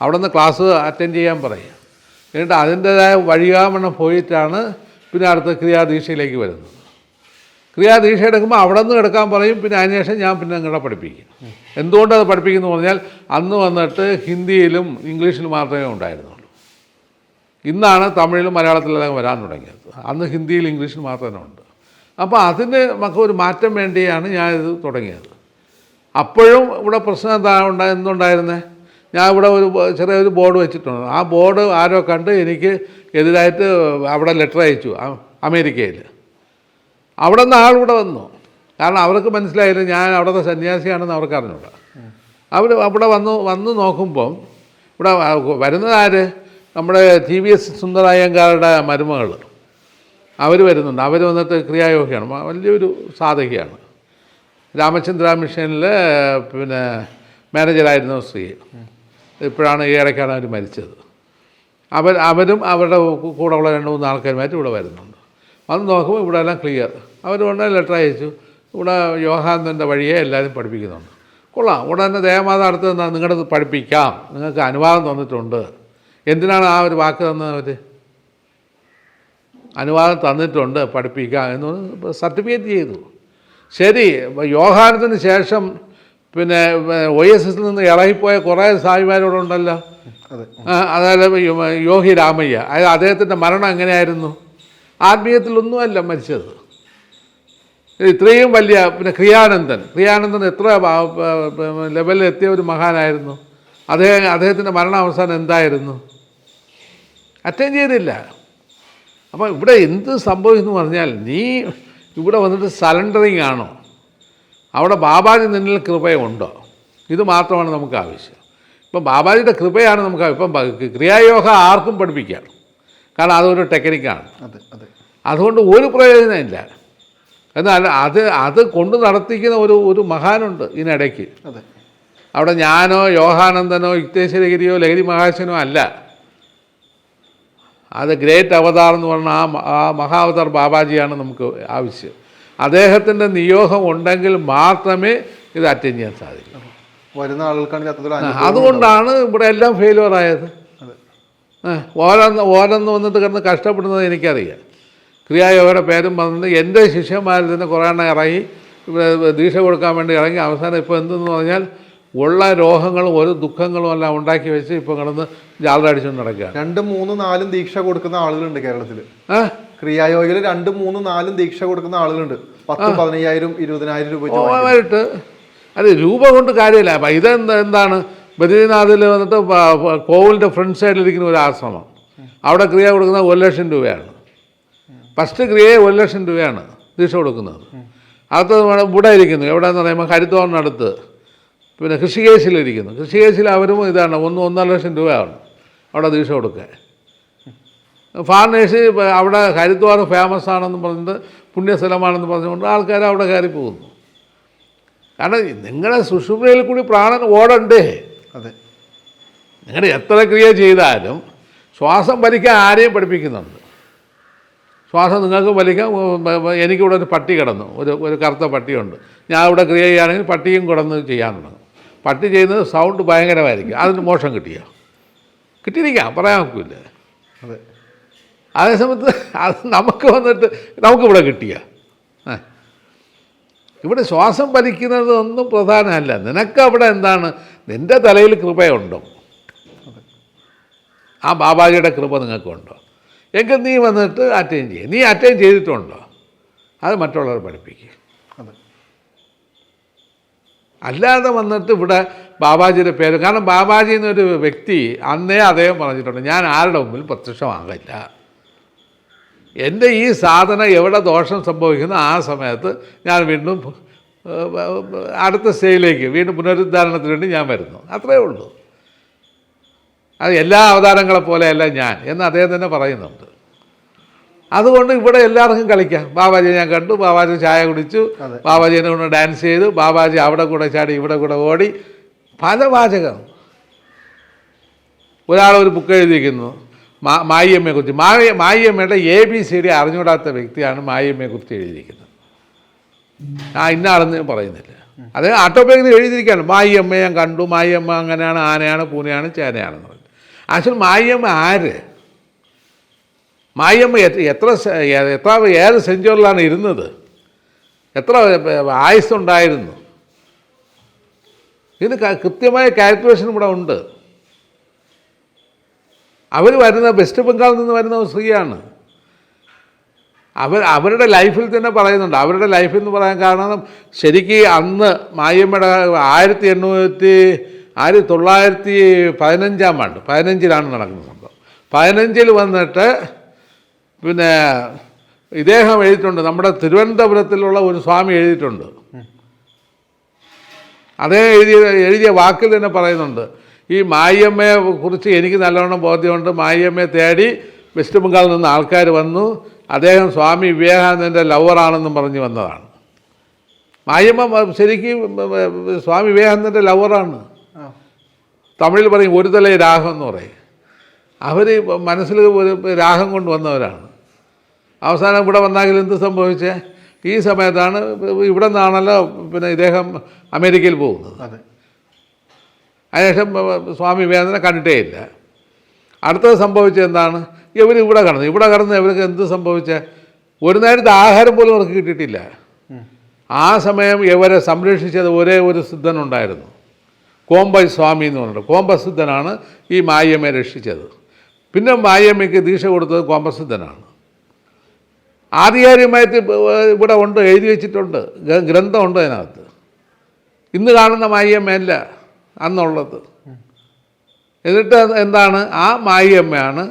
അവിടെ നിന്ന് class attend ചെയ്യാൻ പറയും. എന്നിട്ട് അതിന്റേതായ വഴികാമണം പോയിട്ടാണ് പിന്നെ അടുത്ത ക്രിയാദീക്ഷയിലേക്ക് വരുന്നത്. ക്രിയാദീക്ഷ എടുക്കുമ്പോൾ അവിടെ നിന്ന് എടുക്കാൻ പറയും പിന്നെ അതിനുശേഷം ഞാൻ പിന്നെ നിങ്ങളെ പഠിപ്പിക്കും. എന്തുകൊണ്ട് അത് പഠിപ്പിക്കുന്നു പറഞ്ഞാൽ അന്ന് വന്നിട്ട് ഹിന്ദിയിലും ഇംഗ്ലീഷിലും മാത്രമേ ഉണ്ടായിരുന്നുള്ളൂ. ഇന്നാണ് തമിഴിലും മലയാളത്തിലെല്ലാം വരാൻ തുടങ്ങിയത്. അന്ന് ഹിന്ദിയിൽ ഇംഗ്ലീഷിൽ മാത്രമേ ഉണ്ട്. അപ്പോൾ അതിന് നമുക്ക് ഒരു മാറ്റം വേണ്ടിയാണ് ഞാനിത് തുടങ്ങിയത്. അപ്പോഴും ഇവിടെ പ്രശ്നം എന്താ ഉണ്ടാ എന്തുണ്ടായിരുന്നേ? ഞാൻ ഇവിടെ ഒരു ചെറിയൊരു ബോർഡ് വെച്ചിട്ടുണ്ട്. ആ ബോർഡ് ആരോ കണ്ട് എനിക്ക് എതിരായിട്ട് അവിടെ ലെറ്റർ അയച്ചു അമേരിക്കയിൽ. അവിടെ നിന്ന് ആളിവിടെ വന്നു. കാരണം അവർക്ക് മനസ്സിലായില്ല ഞാൻ അവിടുത്തെ സന്യാസിയാണെന്ന് അവർക്ക് അറിഞ്ഞൂടാ. അവർ അവിടെ വന്നു വന്ന് നോക്കുമ്പം ഇവിടെ വരുന്നത് ആര്? നമ്മുടെ ടി വി എസ് സുന്ദരായങ്കാരുടെ മരുമകൾ അവർ വരുന്നുണ്ട്. അവർ വന്നിട്ട് ക്രിയായോഗിയാണ് വലിയൊരു സാധകയാണ്. രാമചന്ദ്ര മിഷനിൽ പിന്നെ മാനേജറായിരുന്നു സ്ത്രീ. ഇപ്പോഴാണ് ഈ ഇടയ്ക്കാണ് അവർ മരിച്ചത്. അവർ അവരും അവരുടെ കൂടെ ഉള്ള രണ്ട് മൂന്ന് ആൾക്കാരുമായിട്ട് ഇവിടെ വരുന്നുണ്ട്. വന്ന് നോക്കുമ്പോൾ ഇവിടെ എല്ലാം ക്ലിയർ. അവർ ഉടനെ ലെറ്റർ അയച്ചു. ഇവിടെ യോഹാനന്ദന്റെ വഴിയെ എല്ലാവരും പഠിപ്പിക്കുന്നുണ്ട്. കൊള്ളാം. ഉടനെ ദേവമാത അടുത്ത് നിന്നാൽ നിങ്ങളുടെ പഠിപ്പിക്കാം. നിങ്ങൾക്ക് അനുവാദം തന്നിട്ടുണ്ട്. എന്തിനാണ് ആ ഒരു വാക്ക് തന്നത് അവർ? അനുവാദം തന്നിട്ടുണ്ട് പഠിപ്പിക്കാം എന്ന് സർട്ടിഫിക്കറ്റ് ചെയ്തു. ശരി യോഹാനത്തിന് ശേഷം പിന്നെ ഒ എസ് എസിൽ നിന്ന് ഇളകിപ്പോയ കുറേ സായിമാരോടുണ്ടല്ലോ അതായത് യോഗി രാമയ്യ. അതായത് അദ്ദേഹത്തിന്റെ മരണം എങ്ങനെയായിരുന്നു? ആത്മീയത്തിലൊന്നുമല്ല മരിച്ചത്. ഇത്രയും വലിയ പിന്നെ ക്രിയാനന്ദൻ. ക്രിയാനന്ദൻ എത്ര ലെവലിൽ എത്തിയ ഒരു മഹാനായിരുന്നു. അദ്ദേഹം അദ്ദേഹത്തിന്റെ മരണാവസാനം എന്തായിരുന്നു? അറ്റൻഡ് ചെയ്തില്ല. അപ്പോൾ ഇവിടെ എന്ത് സംഭവിക്കുന്നു പറഞ്ഞാൽ നീ ഇവിടെ വന്നിട്ട് സലണ്ടറിങ് ആണോ? അവിടെ ബാബാജി നിന്നിൽ കൃപയുണ്ടോ? ഇത് മാത്രമാണ് നമുക്ക് ആവശ്യം. ഇപ്പം ബാബാജിയുടെ കൃപയാണ് നമുക്ക് ഇപ്പം ക്രിയായോഗ ആർക്കും പഠിപ്പിക്കാം. കാരണം അതൊരു ടെക്നിക്കാണ്. അതെ അതെ. അതുകൊണ്ട് ഒരു പ്രയോജനമില്ല എന്നാൽ അത് അത് കൊണ്ട് നടത്തിക്കുന്ന ഒരു ഒരു മഹാനുണ്ട് ഇതിനിടയ്ക്ക്. അതെ. അവിടെ ഞാനോ യോഹാനന്ദനോ യുക്തേശ്വരഗിരിയോ ലഹരി മഹാശനോ അല്ല. അത് ഗ്രേറ്റ് അവതാർ എന്ന് പറഞ്ഞ ആ മഹാ ആ മഹാവതാർ ബാബാജിയാണ് നമുക്ക് ആവശ്യം. അദ്ദേഹത്തിന്റെ നിയോഗം ഉണ്ടെങ്കിൽ മാത്രമേ ഇത് അറ്റൻഡ് ചെയ്യാൻ സാധിക്കൂ. വരുന്ന ആളുകൾക്കാണ് അതുകൊണ്ടാണ് ഇവിടെ എല്ലാം ഫെയിലുവർ ആയത്. അതെ. ആ, ഓരോന്ന് ഓരോന്ന് വന്നിട്ട് കിടന്ന് കഷ്ടപ്പെടുന്നത് എനിക്കറിയാം. ക്രിയായോഗയുടെ പേരും പറഞ്ഞത് എന്റെ ശിഷ്യന്മാരിൽ നിന്ന് കുറേ എണ്ണം ഇറങ്ങി ഇവിടെ ദീക്ഷ കൊടുക്കാൻ വേണ്ടി ഇറങ്ങി അവസാനം ഇപ്പോൾ എന്തെന്ന് പറഞ്ഞാൽ ഉള്ള രോഗങ്ങളും ഒരു ദുഃഖങ്ങളും എല്ലാം ഉണ്ടാക്കി വെച്ച് ഇപ്പോൾ കിടന്ന് ജാലടിച്ചുകൊണ്ട് നടക്കുക രണ്ടും മൂന്നും നാലും ദീക്ഷ കൊടുക്കുന്ന ആളുകളുണ്ട് കേരളത്തിൽ ആ? ക്രിയായോഗിയിൽ രണ്ടും മൂന്നും നാലും ദീക്ഷ കൊടുക്കുന്ന ആളുകളുണ്ട്. പത്തും പതിനയ്യായിരം ഇരുപതിനായിരം രൂപ വാങ്ങിക്കും. അത് രൂപ കൊണ്ട് കാര്യമില്ല. അപ്പം ഇതെന്താ എന്താണ്? ബദ്രീനാഥിൽ വന്നിട്ട് കോവിലിന്റെ ഫ്രണ്ട് കോവിലിന്റെ ഫ്രണ്ട് സൈഡിലിരിക്കുന്ന ഒരു ആശ്രമം അവിടെ ക്രിയ കൊടുക്കുന്നത് ഒരു ലക്ഷം രൂപയാണ്. ഫസ്റ്റ് ക്രിയയെ ഒരു ലക്ഷം രൂപയാണ് ദീക്ഷ കൊടുക്കുന്നത്. വേണം ഇവിടെ ഇരിക്കുന്നു. എവിടെയെന്ന് പറയുമ്പോൾ കരുത്തോറിനടുത്ത് പിന്നെ കൃഷികേശിലിരിക്കുന്നു കൃഷികേശിൽ അവരും ഇതാണ്. ഒന്ന് ഒന്നര ലക്ഷം രൂപയാണ് അവിടെ ദീക്ഷ കൊടുക്കാൻ. ഫാർനേഴ്സ് അവിടെ ഹരിദ്വാർ ഫേമസ് ആണെന്ന് പറഞ്ഞിട്ട് പുണ്യസ്ഥലമാണെന്ന് പറഞ്ഞുകൊണ്ട് ആൾക്കാർ അവിടെ കയറി പോകുന്നു. കാരണം നിങ്ങളുടെ സുഷുമയിൽ കൂടി പ്രാണൻ ഓടണ്ടേ? അതെ. നിങ്ങൾ എത്ര ക്രിയ ചെയ്താലും ശ്വാസം വലിക്കാൻ ആരെയും പഠിപ്പിക്കുന്നുണ്ട്. ശ്വാസം നിങ്ങൾക്ക് വലിക്കാം എനിക്കിവിടെ ഒരു പട്ടി കിടന്നു. ഒരു ഒരു കറുത്ത പട്ടിയുണ്ട്. ഞാൻ ഇവിടെ ക്രിയ ചെയ്യുകയാണെങ്കിൽ പട്ടിയും കിടന്ന് ചെയ്യാൻ തുടങ്ങും. പട്ടി ചെയ്യുന്നത് സൗണ്ട് ഭയങ്കരമായിരിക്കും. അതിന് മോശം കിട്ടിയോ? കിട്ടിയിരിക്കാം. പറയാൻ നോക്കില്ലേ അതെ. അതേസമയത്ത് അത് നമുക്ക് വന്നിട്ട് നമുക്കിവിടെ കിട്ടിയ. ഇവിടെ ശ്വാസം വലിക്കുന്നത് ഒന്നും പ്രധാനമല്ല. നിനക്ക് അവിടെ എന്താണ്? നിന്റെ തലയിൽ കൃപയുണ്ടോ? ആ ബാബാജിയുടെ കൃപ നിങ്ങൾക്കുണ്ടോ? എങ്കിൽ നീ വന്നിട്ട് അറ്റൈൻ ചെയ്യും. നീ അറ്റൈൻ ചെയ്തിട്ടുണ്ടോ? അത് മറ്റുള്ളവർ പഠിപ്പിക്കുക അതെ. അല്ലാതെ വന്നിട്ട് ഇവിടെ ബാബാജിയുടെ പേര്. കാരണം ബാബാജി എന്നൊരു വ്യക്തി അന്നേ അദ്ദേഹം പറഞ്ഞിട്ടുണ്ട് ഞാൻ ആരുടെ മുമ്പിൽ പ്രത്യക്ഷമാകില്ല എന്റെ ഈ സാധന എവിടെ ദോഷം സംഭവിക്കുന്നു ആ സമയത്ത് ഞാൻ വീണ്ടും അടുത്ത സ്റ്റേജിലേക്ക് വീണ്ടും പുനരുദ്ധാരണത്തിന് വേണ്ടി ഞാൻ വരുന്നു. അത്രയേ ഉള്ളൂ. അത് എല്ലാ അവതാരങ്ങളെ പോലെയല്ല ഞാൻ എന്ന് അദ്ദേഹം തന്നെ പറയുന്നുണ്ട്. അതുകൊണ്ട് ഇവിടെ എല്ലാവർക്കും കളിക്കാം. ബാബാജിയെ ഞാൻ കണ്ടു. ബാബാജി ചായ കുടിച്ചു. ബാബാജിനെ കൊണ്ട് ഡാൻസ് ചെയ്തു. ബാബാജി അവിടെ കൂടെ ചാടി ഇവിടെ കൂടെ ഓടി. പല വാചകം. ഒരാൾ ഒരു ബുക്ക് എഴുതിയിരിക്കുന്നു. മാ മായിയമ്മയെക്കുറിച്ച്. മായ മായിയമ്മയുടെ എ ബി സി ഡി അറിഞ്ഞുകൂടാത്ത വ്യക്തിയാണ് മായിയമ്മയെക്കുറിച്ച് എഴുതിയിരിക്കുന്നത്. ആ ഇന്ന ആളെന്ന് ഞാൻ പറയുന്നില്ല. അത് ഓട്ടോബയോഗ്രഫി എഴുതിയിരിക്കുകയാണ്. മായിയമ്മ ഞാൻ കണ്ടു. മായിയമ്മ അങ്ങനെയാണ് ആനയാണ് പൂനയാണ് ചേനയാണെന്ന് പറഞ്ഞു. ആക്ച്വൽ മായിയമ്മ ആര്? മായിയമ്മ എത്ര- എത്ര ഏത് സെഞ്ചുറിയിലാണ് ഇരുന്നത്? എത്ര ആയുസ്സുണ്ടായിരുന്നു? ഇതിന് കൃത്യമായ കാൽക്കുലേഷൻ ഇവിടെ ഉണ്ട്. അവർ വരുന്ന വെസ്റ്റ് ബംഗാളിൽ നിന്ന് വരുന്ന സ്ത്രീയാണ്. അവർ അവരുടെ ലൈഫിൽ തന്നെ പറയുന്നുണ്ട്. അവരുടെ ലൈഫിൽ എന്ന് പറയാൻ കാരണം ശരിക്കും അന്ന് മായമ്മയുടെ ആയിരത്തി എണ്ണൂറ്റി ആയിരത്തി തൊള്ളായിരത്തി പതിനഞ്ചാം ആണ്ട് പതിനഞ്ചിലാണ് നടക്കുന്ന സംഭവം. പതിനഞ്ചിൽ വന്നിട്ട് പിന്നെ ഇദ്ദേഹം എഴുതിയിട്ടുണ്ട്. നമ്മുടെ തിരുവനന്തപുരത്തിലുള്ള ഒരു സ്വാമി എഴുതിയിട്ടുണ്ട്. അതേ എഴുതിയ എഴുതിയ വാക്കിൽ തന്നെ പറയുന്നുണ്ട്. ഈ മായിയമ്മയെ കുറിച്ച് എനിക്ക് നല്ലവണ്ണം ബോധ്യമുണ്ട്. മായിയമ്മയെ തേടി വെസ്റ്റ് ബംഗാളിൽ നിന്ന് ആൾക്കാർ വന്നു. അദ്ദേഹം സ്വാമി വിവേകാനന്ദന്റെ ലവറാണെന്നും പറഞ്ഞു വന്നതാണ്. മായമ്മ ശരിക്കും സ്വാമി വിവേകാനന്ദന്റെ ലവറാണ്. തമിഴിൽ പറയും ഒരു തല രാഗം എന്ന് പറയും. അവർ മനസ്സിൽ ഒരു രാഗം കൊണ്ട് വന്നവരാണ്. അവസാനം ഇവിടെ വന്നാകിൽ എന്ത് സംഭവിച്ചേ? ഈ സമയത്താണ് ഇവിടെ നിന്നാണല്ലോ പിന്നെ ഇദ്ദേഹം അമേരിക്കയിൽ പോകുന്നത്. അതെ. അതിനുശേഷം സ്വാമി വേദന കണ്ടിട്ടേ ഇല്ല. അടുത്തത് സംഭവിച്ചത് എന്താണ്? ഇവർ ഇവിടെ കടന്നു. ഇവിടെ കടന്ന് ഇവർക്ക് എന്ത് സംഭവിച്ച? ഒരു നേരത്തെ ആഹാരം പോലും അവർക്ക് കിട്ടിയിട്ടില്ല. ആ സമയം ഇവരെ സംരക്ഷിച്ചത് ഒരേ ഒരു സിദ്ധനുണ്ടായിരുന്നു കോമ്പൈ സ്വാമി എന്ന് പറഞ്ഞിട്ട്. കോമ്പസിദ്ധനാണ് ഈ മായമ്മയെ രക്ഷിച്ചത്. പിന്നെ മായമ്മയ്ക്ക് ദീക്ഷ കൊടുത്തത് കോമ്പസിദ്ധനാണ് ആധികാരികമായിട്ട് ഇവിടെ ഉണ്ട് എഴുതി വെച്ചിട്ടുണ്ട്. ഗ്ര- ഗ്രന്ഥമുണ്ട് അതിനകത്ത്. ഇന്ന് കാണുന്ന മായിയമ്മയല്ല അന്നുള്ളത്. എന്നിട്ട് എന്താണ്? ആ മായിയമ്മയാണ്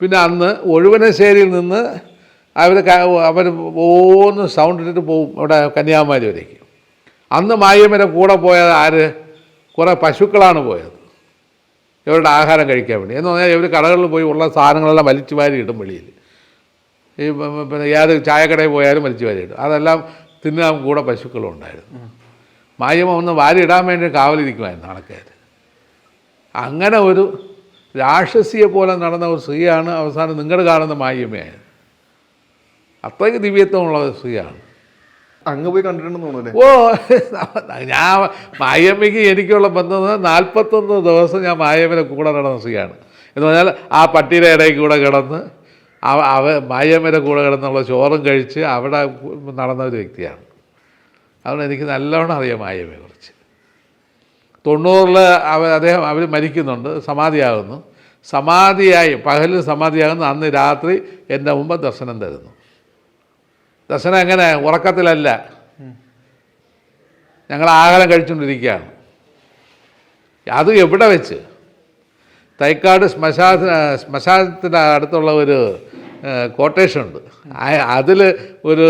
പിന്നെ അന്ന് ഒഴുവനശ്ശേരിയിൽ നിന്ന് അവർ അവർ ഓന്ന് സൗണ്ട് ഇട്ടിട്ട് പോവും അവിടെ കന്യാകുമാരി വരേക്ക്. അന്ന് മായിയമ്മയുടെ കൂടെ പോയത് ആര്? കുറേ പശുക്കളാണ് പോയത്. ഇവരുടെ ആഹാരം കഴിക്കാൻ വേണ്ടി. എന്ന് പറഞ്ഞാൽ ഇവർ കടകളിൽ പോയി ഉള്ള സാധനങ്ങളെല്ലാം വലിച്ചു വാരി ഇടും വെളിയിൽ. ഈ പിന്നെ ഏത് ചായക്കടയിൽ പോയാലും വലിച്ചു വാരി ഇടും. അതെല്ലാം തിന്നാൻ കൂടെ പശുക്കളും ഉണ്ടായിരുന്നു മായമ്മ ഒന്ന് വാരി ഇടാൻ വേണ്ടി കാവലിരിക്കുമായിരുന്നു ആൾക്കാർ അങ്ങനെ ഒരു രാക്ഷസിയെ പോലെ നടന്ന ഒരു സ്ത്രീയാണ് അവസാനം നിങ്ങൾ കാണുന്ന മായമ്മയായത് അത്രയ്ക്ക് ദിവ്യത്വമുള്ള ഒരു സ്ത്രീയാണ്. അങ്ങ് പോയി കണ്ടിട്ടുണ്ടെന്ന് തോന്നുന്നു ഓ ഞാൻ മായമ്മയ്ക്ക് എനിക്കുള്ള ബന്ധം നാൽപ്പത്തൊന്ന് ദിവസം ഞാൻ മായമ്മയുടെ കൂടെ നടന്ന സ്ത്രീയാണ്. എന്ന് പറഞ്ഞാൽ ആ പട്ടിയുടെ ഇടയിൽ കൂടെ കിടന്ന് അവ അവ മായമ്മയുടെ കൂടെ കിടന്നുള്ള ചോറും കഴിച്ച് അവിടെ നടന്ന ഒരു വ്യക്തിയാണ്. അതുകൊണ്ട് എനിക്ക് നല്ലവണ്ണം അറിയാം മായമ്മയെ തൊണ്ണൂറിൽ അവ അദ്ദേഹം അവർ മരിക്കുന്നുണ്ട് സമാധിയാകുന്നു. സമാധിയായി പകലിൽ സമാധിയാകുന്നു അന്ന് രാത്രി എന്റെ മുമ്പ് ദർശനം തരുന്നു. ദർശനം എങ്ങനെ? ഉറക്കത്തിലല്ല. ഞങ്ങൾ ആഹാരം കഴിച്ചുകൊണ്ടിരിക്കുകയാണ്. അത് എവിടെ വെച്ച്? തൈക്കാട് ശ്മശാന ശ്മശാനത്തിന്റെ അടുത്തുള്ള ഒരു കോട്ടേഷൻ ഉണ്ട്. അതിൽ ഒരു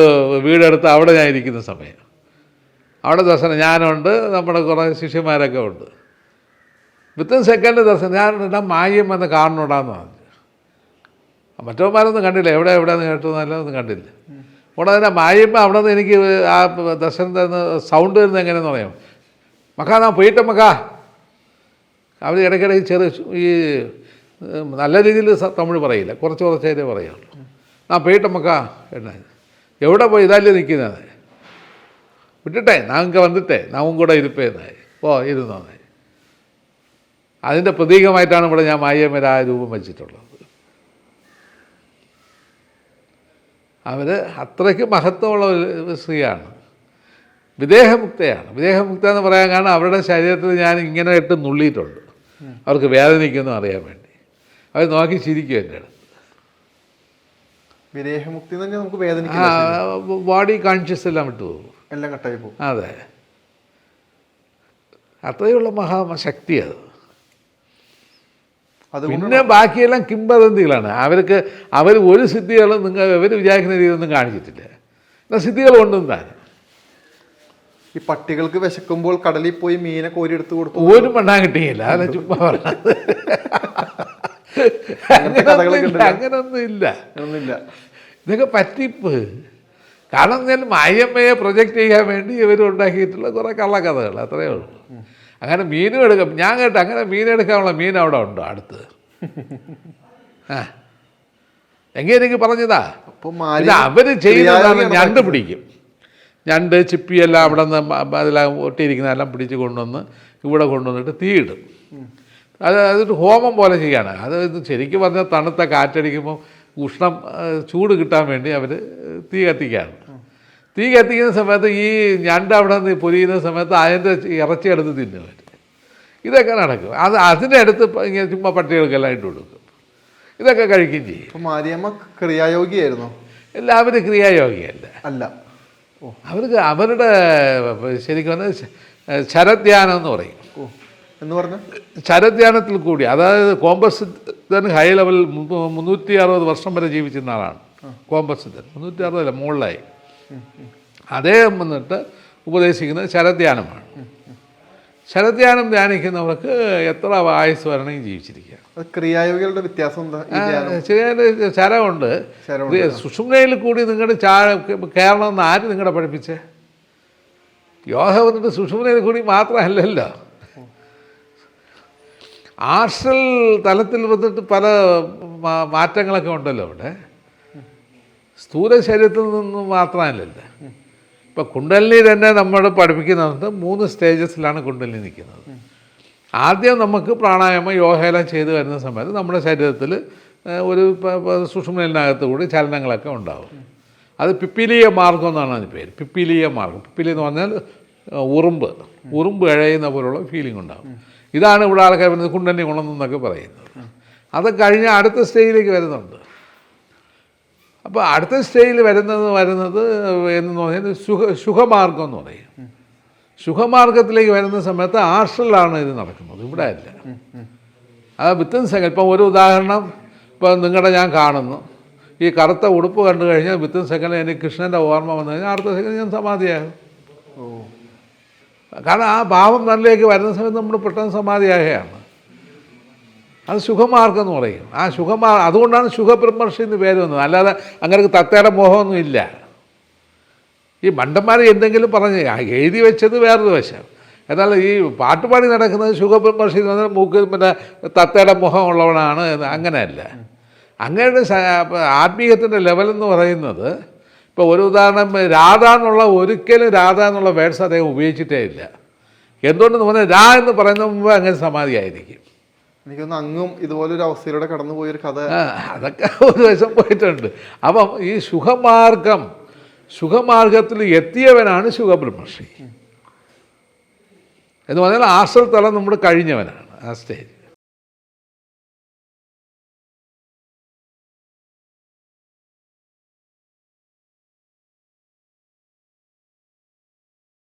വീടെടുത്ത് അവിടെ ഞാൻ ഇരിക്കുന്ന സമയം. അവിടെ ദർശനം ഞാനുണ്ട് നമ്മുടെ കുറേ ശിഷ്യന്മാരൊക്കെ ഉണ്ട്. വിത്തിൻ സെക്കൻഡ് ദർശനം എന്നാ മായം എന്ന് കാണണോടാന്ന് പറഞ്ഞു. മറ്റവന്മാരൊന്നും കണ്ടില്ല എവിടെ എവിടെയെന്ന് കേട്ടതല്ല ഒന്നും കണ്ടില്ല. ഉടനെ തന്നെ മായമ്മ അവിടെ നിന്ന് എനിക്ക് ആ ദർശനം തരുന്ന സൗണ്ട് തരുന്നത് എങ്ങനെയെന്ന് പറയാം മക്കാ നാ പോയിട്ട് മക്കാ. അവർ ഇടയ്ക്കിടയ്ക്ക് ചെറിയ ഈ നല്ല രീതിയിൽ തമിഴ് പറയില്ല കുറച്ച് കുറച്ചേ പറയുള്ളൂ നാ പോയിട്ട് മക്കാ എന്നാ. എവിടെ പോയി ഇതല്ലേ നിൽക്കുന്നത്? വിട്ടിട്ടെ നാങ്ക വന്നിട്ടേ നാവും കൂടെ ഇരുപ്പേന്നായി ഓ ഇരുന്നോന്നായി അതിന്റെ പ്രതീകമായിട്ടാണ് ഇവിടെ ഞാൻ മായമ്മര ആ രൂപം വെച്ചിട്ടുള്ളത്. അവർ അത്രയ്ക്ക് മഹത്വമുള്ള ഒരു സ്ത്രീയാണ്. വിദേഹമുക്തയാണ്. വിദേഹമുക്ത എന്ന് പറയാൻ കാരണം അവരുടെ ശരീരത്തിൽ ഞാൻ ഇങ്ങനെ ഇട്ട് നുള്ളിയിട്ടുണ്ട്. അവർക്ക് വേദനിക്കുന്നു അറിയാൻ വേണ്ടി. അവർ നോക്കി ചിരിക്കും എന്റെ അടുത്ത് വിദേഹമുക്തി തന്നെ നമുക്ക് ആ ബോഡി കോൺഷ്യസ് എല്ലാം വിട്ടു പോകും എല്ലാം കട്ടായി പോകും. അതെ. അത്രയുള്ള മഹാശക്തി അത്. അത് പിന്നെ ബാക്കിയെല്ലാം കിംബദന്തികളാണ്. അവർക്ക് അവർ ഒരു സിദ്ധികളും നിങ്ങൾ ഇവർ വിചാരിക്കുന്ന രീതിയിലൊന്നും കാണിച്ചിട്ടില്ല. എന്നാൽ സിദ്ധികൾ കൊണ്ടും താൻ ഈ പട്ടികൾക്ക് വിശക്കുമ്പോൾ കടലിൽ പോയി മീനെ കോരി എടുത്ത് കൊടുത്തു ഒരു മണ്ണാൻ കിട്ടിയില്ല. അതെ ചുമ്മാ പറഞ്ഞത്. അങ്ങനൊന്നും ഇല്ല, ഒന്നുമില്ല. ഇതൊക്കെ പറ്റിപ്പ്. കാരണം ഞാൻ മായമ്മയെ പ്രൊജക്റ്റ് ചെയ്യാൻ വേണ്ടി ഇവർ ഉണ്ടാക്കിയിട്ടുള്ള കുറേ കള്ളക്കഥകൾ അത്രയേ ഉള്ളൂ. അങ്ങനെ മീനും എടുക്കാം ഞാൻ കേട്ടോ അങ്ങനെ മീൻ മീനെടുക്കാനുള്ള മീൻ അവിടെ ഉണ്ടോ അടുത്ത്? ആ. എങ്കിൽ എനിക്ക് പറഞ്ഞതാ? അപ്പൊ പിന്നെ അവർ ചെയ്യുന്നതാണ് ഞണ്ട് പിടിക്കും. ഞണ്ട് ചിപ്പിയെല്ലാം അവിടെ നിന്ന് അതെല്ലാം ഒട്ടിയിരിക്കുന്നതെല്ലാം പിടിച്ച് കൊണ്ടുവന്ന് ഇവിടെ കൊണ്ടുവന്നിട്ട് തീയിടും. അത് അതൊരു ഹോമം പോലെ ചെയ്യാണ് അത് ഇത് ശരിക്കും പറഞ്ഞാൽ തണുത്ത കാറ്റടിക്കുമ്പോൾ ഉഷ്ണം ചൂട് കിട്ടാൻ വേണ്ടി അവർ തീ കത്തിക്കുകയാണ് തീ കത്തിക്കുന്ന സമയത്ത് ഈ ഞണ്ട് അവിടെ നിന്ന് പൊരിയുന്ന സമയത്ത് അതിന്റെ ഇറച്ചി എടുത്ത് തിന്നു ഇതൊക്കെ നടക്കും. അത് അതിന്റെ അടുത്ത് ഇങ്ങനെ ചുമ്മാ പട്ടികൾക്കെല്ലാം ഇട്ട് കൊടുക്കും. ഇതൊക്കെ കഴിക്കുകയും ചെയ്യും. മാരിയമ്മ ക്രിയായോഗിയായിരുന്നു? എല്ലാവരും ക്രിയായോഗിയല്ല. അല്ല. അവർക്ക് അവരുടെ ശരിക്കും പറഞ്ഞാൽ ശരധ്യാനം എന്ന് പറയും. എന്ന് പറഞ്ഞാൽ ശരധ്യാനത്തിൽ കൂടി അതായത് കോമ്പസിദ്ധൻ ഹൈ ലെവൽ മുന്നൂറ്റി അറുപത് വർഷം വരെ ജീവിച്ചിരുന്ന ആളാണ്. കോമ്പസിദ്ധൻ മുന്നൂറ്റി അറുപതല്ല മുകളിലായി. അദ്ദേഹം വന്നിട്ട് ഉപദേശിക്കുന്നത് ശരധ്യാനമാണ് ശരധ്യാനം ധ്യാനിക്കുന്നവർക്ക് എത്ര ആയുസ് വരണമെങ്കിൽ ജീവിച്ചിരിക്കുക. ക്രിയായോഗികളുടെ വ്യത്യാസം എന്താ? ശരമുണ്ട്. സുഷുമ്നയിൽ കൂടി നിങ്ങളുടെ ചാ കയറണമെന്ന് ആര് നിങ്ങളെ പഠിപ്പിച്ചേ? യോഗ വന്നിട്ട് സുഷുമ്നയിൽ കൂടി മാത്രമല്ലല്ലോ. ആർഷൽ തലത്തിൽ വന്നിട്ട് പല മാറ്റങ്ങളൊക്കെ ഉണ്ടല്ലോ അവിടെ. സ്ഥൂല ശരീരത്തിൽ നിന്ന് മാത്രമല്ലല്ലോ. ഇപ്പം കുണ്ടലിനി തന്നെ നമ്മൾ പഠിപ്പിക്കുന്നത് മൂന്ന് സ്റ്റേജസിലാണ് കുണ്ടലിനി നിൽക്കുന്നത്. ആദ്യം നമുക്ക് പ്രാണായാമം യോഗയെല്ലാം ചെയ്തു വരുന്ന സമയത്ത് നമ്മുടെ ശരീരത്തിൽ ഒരു പ- കൂടി ചലനങ്ങളൊക്കെ ഉണ്ടാവും. അത് പിപ്പിലീയ മാർഗം എന്നാണ് അതിന് പേര്. പിപ്പിലീയ മാർഗം പിപ്പിലി എന്ന് പറഞ്ഞാൽ ഉറുമ്പ്. ഉറുമ്പ് ഇഴയുന്ന പോലുള്ള ഫീലിംഗ് ഉണ്ടാവും. ഇതാണ് ഇവിടെ ആൾക്കാർ പറയുന്നത് കുണ്ടലിനി ഗുണമെന്നൊക്കെ പറയുന്നത്. അത് കഴിഞ്ഞ് അടുത്ത സ്റ്റേജിലേക്ക് വരുന്നുണ്ട്. അപ്പോൾ അടുത്ത സ്റ്റേജിൽ വരുന്നത് വരുന്നത് എന്ന് പറഞ്ഞാൽ സുഖ സുഖമാർഗം എന്ന് പറയും. സുഖമാർഗത്തിലേക്ക് വരുന്ന സമയത്ത് ആർഷലാണ് ഇത് നടക്കുന്നത്. ഇവിടെ അല്ല. അത് വിത്തിൻ സെക്കൻഡ്. ഒരു ഉദാഹരണം ഇപ്പോൾ നിങ്ങളുടെ ഞാൻ കാണുന്നു. ഈ കറുത്ത ഉടുപ്പ് കണ്ടു കഴിഞ്ഞാൽ വിത്തിൻ സെക്കൻഡ് എനിക്ക് കൃഷ്ണന്റെ ഓർമ്മ വന്നു കഴിഞ്ഞാൽ അടുത്ത സെക്കൻഡ് ഞാൻ സമാധിയാകും. കാരണം ആ ഭാവം നല്ലേക്ക് വരുന്ന സമയത്ത് നമ്മൾ പെട്ടെന്ന് സമാധിയാകുകയാണ്. അത് സുഖമാർഗം എന്ന് പറയും. ആ സുഖമാ അതുകൊണ്ടാണ് സുഖബ്രഹ്മർഷി എന്ന് പേര് വന്നത്. അല്ലാതെ അങ്ങനെ തത്തയുടെ മോഹമൊന്നും ഇല്ല. ഈ മണ്ടന്മാർ എന്തെങ്കിലും പറഞ്ഞ് എഴുതി വെച്ചത് വേറൊരു വശം. എന്നാൽ ഈ പാട്ടുപാടി നടക്കുന്നത് സുഖബ്രഹ്മർഷി എന്ന് പറഞ്ഞാൽ മൂക്ക് പിന്നെ തത്തയുടെ മുഖമുള്ളവനാണ് എന്ന് അങ്ങനെയല്ല. അങ്ങയുടെ ആത്മീയത്തിന്റെ ലെവലെന്ന് പറയുന്നത് ഇപ്പോൾ ഒരു ഉദാഹരണം രാധ എന്നുള്ള ഒരിക്കലും രാധ എന്നുള്ള വേർഡ്സ് അദ്ദേഹം ഉപയോഗിച്ചിട്ടേ ഇല്ല. എന്തുകൊണ്ടെന്ന് പറഞ്ഞാൽ രാ എന്ന് പറയുന്ന മുമ്പ് അങ്ങനെ സമാധിയായിരിക്കും. എനിക്കൊന്ന് അങ്ങും ഇതുപോലൊരു അവസ്ഥയിലൂടെ കടന്നു പോയൊരു കഥ അതൊക്കെ ഒരു വശം പോയിട്ടുണ്ട്. അപ്പം ഈ സുഖമാർഗം സുഖമാർഗത്തിൽ എത്തിയവനാണ് സുഖബ്രഹ്മർഷി എന്ന് പറഞ്ഞാൽ ആശ്രൽ തലം നമ്മൾ കഴിഞ്ഞവനാണ് ആ സ്റ്റേജ്